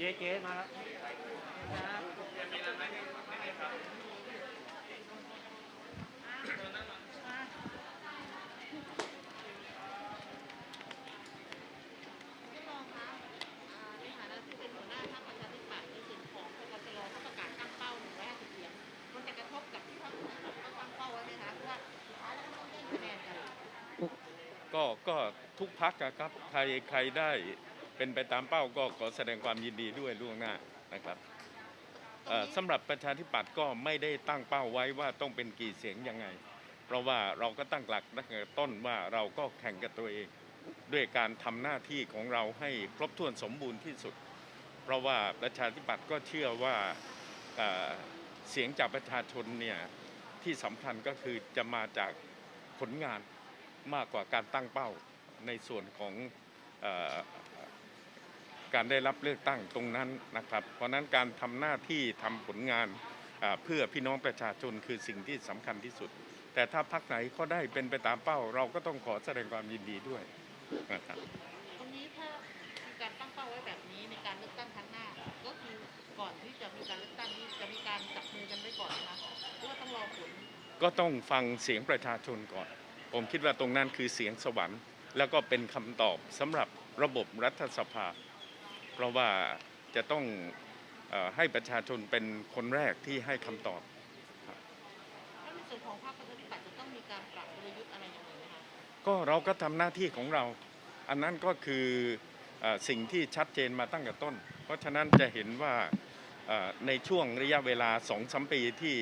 จ๊เจ๊มาแล้วครับท่านรองคะอาในฐานะที่เป็นหน้าพรรคประชาธิปัตย์ในส่วนของพกตรเขาประกาศตั้งเป้า150เสียงมันกระทบกับที่พรรคเขาตั้งเป้าไว้ไหมคะเพราะว่าสุกก็ก็ทุกพักครับใครใครได้ เป็นไปตามเป้าก็ขอแสดงความยินดีด้วยล่วงหน้านะครับสำหรับประชาธิปัตย์ก็ไม่ได้ตั้งเป้าไว้ว่าต้องเป็นกี่เสียงยังไง เพราะว่าเราก็ตั้งหลักตั้งแต่ต้นว่าเราก็แข่งกับตัวเอง ด้วยการทำหน้าที่ของเราให้ครบถ้วนสมบูรณ์ที่สุด เพราะว่าประชาธิปัตย์ก็เชื่อว่าเสียงจากประชาชนเนี่ยที่สำคัญก็คือจะมาจากผลงานมากกว่าการตั้งเป้าในส่วนของ การได้รับเลือกตั้งตรงนั้นนะครับ เพราะฉะนั้นการทำหน้าที่ทำผลงานเอ่อเพื่อพี่น้องประชาชนคือสิ่งที่สำคัญที่สุด แต่ถ้าพักไหนเขาได้เป็นไปตามเป้า เราก็ต้องขอแสดงความยินดีด้วยนะครับตรงนี้ถ้ามีการตั้งเป้าไว้แบบนี้ในการเลือกตั้งครั้งหน้า ก็คือก่อนที่จะมีการเลือกตั้งนี้จะมีการจับมือกันไว้ก่อนนะคะหรือว่าต้องรอผลก็ต้องฟังเสียงประชาชนก่อน ผมคิดว่าตรงนั้นคือเสียงสวรรค์ แล้วก็เป็นคำตอบสำหรับระบบรัฐสภาเพ ราะว่าจะต้องเออให้ประชาชนเป็นคนแรกที่ให้คำตอบถ้าในส่วนของพรรคประชาธิปัตย์จะต้องมีการปรับกลยุทธ์อะไรยังไงไหมคะก็เราก็ทำหน้าที่ของเรา อันนั้นก็คือเออสิ่งที่ชัดเจนมาตั้งแต่ต้น เพราะฉะนั้นจะเห็นว่าเอ่อในช่วงระยะเวลาสองสมปีที่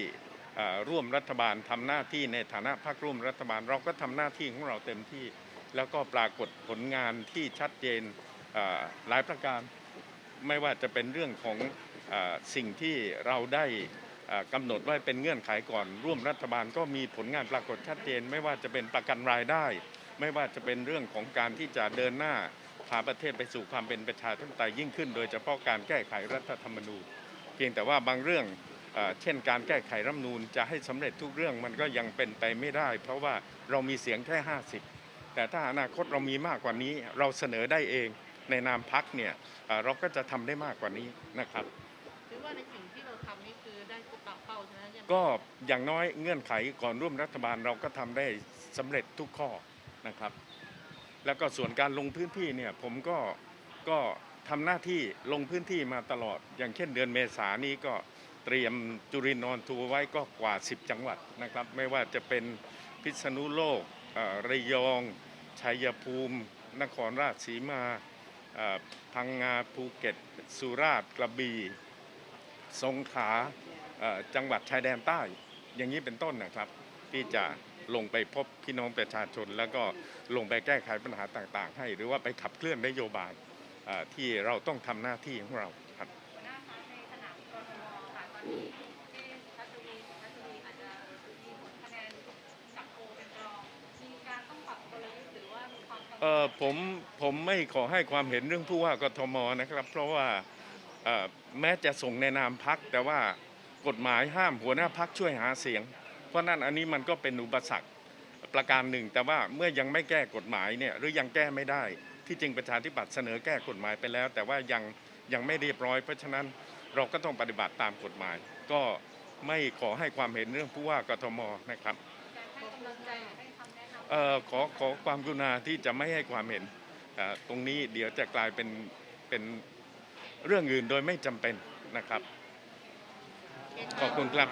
เอ่อร่วมรัฐบาลทำหน้าที่ในฐานะพรรคร่วมรัฐบาล เราก็ทำหน้าที่ของเราเต็มที่ แล้วก็ปรากฏผลงานที่ชัดเจนเอ่อ หลายประการไม่ว่าจะเป็นเรื่องของอสิ่งที่เราได้กำหนดไว้เป็นเงื่อนไขก่อน ร่วมรัฐบาลก็มีผลงานปรากฏชัดเจน ไม่ว่าจะเป็นประกันรายได้ ไม่ว่าจะเป็นเรื่องของการที่จะเดินหน้าพาประเทศไปสู่ความเป็นประชาธิปไตยยิ่งขึ้น โดยเฉพาะการแก้ไขรัฐธรรมนูญ เพียงแต่ว่าบางเรื่องเช่นการแก้ไขรัฐธรรมนูญจะให้สำเร็จทุกเรื่องมันก็ยังเป็นไปไม่ได้ เพราะว่าเรามีเสียงแค่ 50 แต่ถ้าอนาคตเรามีมากกว่านี้เราเสนอได้เอง ในนามพักเนี่ยเอ่อเราก็จะทำได้มากกว่านี้นะครับหรือว่าในสิ่งที่เราทำนี่คือได้ตามเป้าใช่ไหมยังก็อย่างน้อยเงื่อนไขก่อนร่วมรัฐบาลเราก็ทำได้สำเร็จทุกข้อนะครับ แล้วก็ส่วนการลงพื้นที่เนี่ยผมก็ก็ทำหน้าที่ลงพื้นที่มาตลอด อย่างเช่นเดือนเมษานี้ก็เตรียมจุรินทร์นอนทัวร์ไว้ก็กว่า 10 จังหวัดนะครับ ไม่ว่าจะเป็นพิษณุโลกเอ่อระยองชัยภูมิ นครราชสีมาเอ่อ พังงาภูเก็ต สุราษฎร์กระบี่สงขลาจังหวัดชายแดนใต้ อย่างนี้เป็นต้นนะครับ ที่จะลงไปพบพี่น้องประชาชน แล้วก็ลงไปแก้ไขปัญหาต่างๆ ให้ หรือว่าไปขับเคลื่อนนโยบายที่เราต้องทำหน้าที่ของเราครับหัวหน้าในสนามกรทมค่ะตอนนี้ เออผมผมไม่ขอให้ความเห็นเรื่องผู้ว่ากทมนะครับ เพราะว่าเอ่อแม้จะส่งในนามพัก แต่ว่ากฎหมายห้ามหัวหน้าพักช่วยหาเสียง เพราะนั้นอันนี้มันก็เป็นอุปสรรคประการหนึ่ง แต่ว่าเมื่อยังไม่แก้กฎหมายเนี่ยหรือยังแก้ไม่ได้ ที่จริงประชาธิปัตย์เสนอแก้กฎหมายไปแล้ว แต่ว่ายังยังไม่เรียบร้อย เพราะฉะนั้นเราก็ต้องปฏิบัติตามกฎหมาย ก็ไม่ขอให้ความเห็นเรื่องผู้ว่ากทมนะครับ การให้กำลังใจให้คำแนะ เอ่อขอขอความกรุณาที่จะไม่ให้ความเห็นอ่อตรงนี้เดี๋ยวจะกลายเป็นเป็นเรื่องอื่นโดยไม่จำเป็นนะครับ ขอบคุณครับ